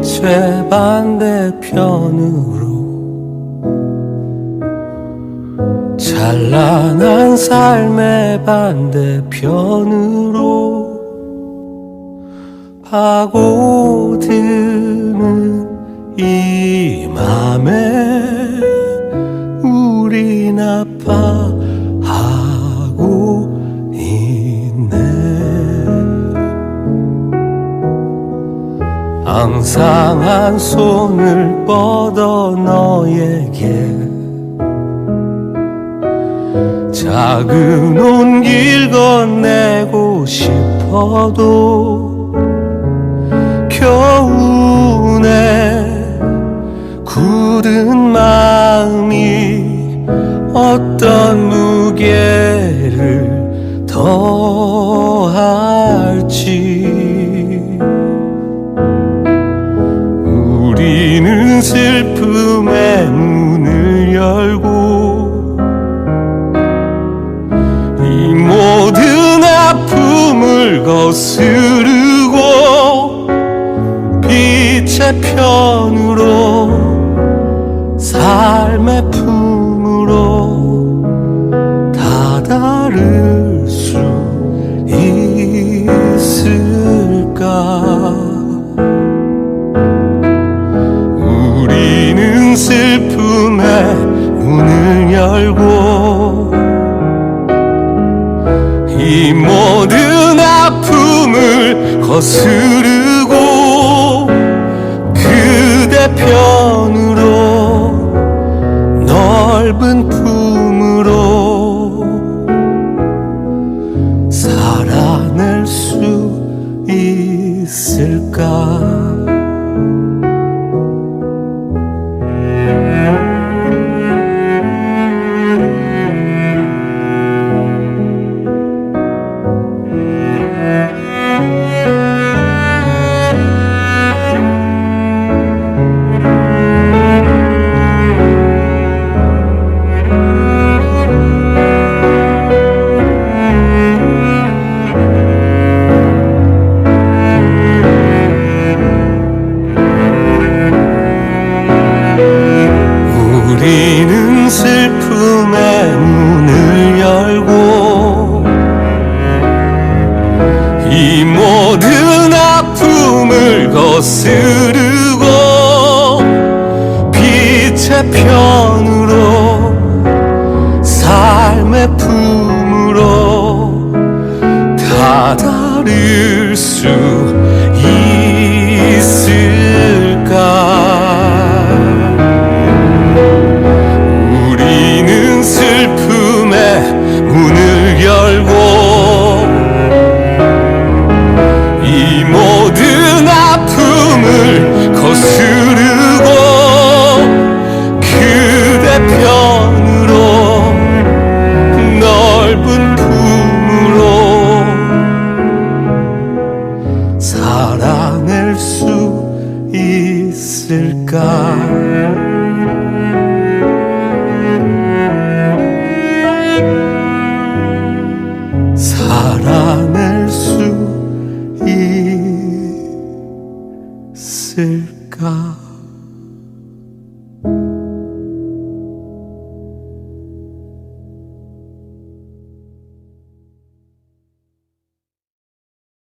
빛의 반대편으로 찬란한 삶의 반대편으로 파고드는 이 맘에 우린 아파 항상 한 손을 뻗어 너에게 작은 온길 건네고 싶어도 겨우내 굳은 마음이 어떤 무게를 더할지 거스르고 빛의 편으로 삶의 품으로 다다를 수 있을까? 우리는 슬픔의 문을 열고 이 모든 아픔을 거스르고 그대 편으로 넓은 품으로 살아낼 수 있을까 거스르고 빛의 편으로 삶의 품으로 다다를 수 있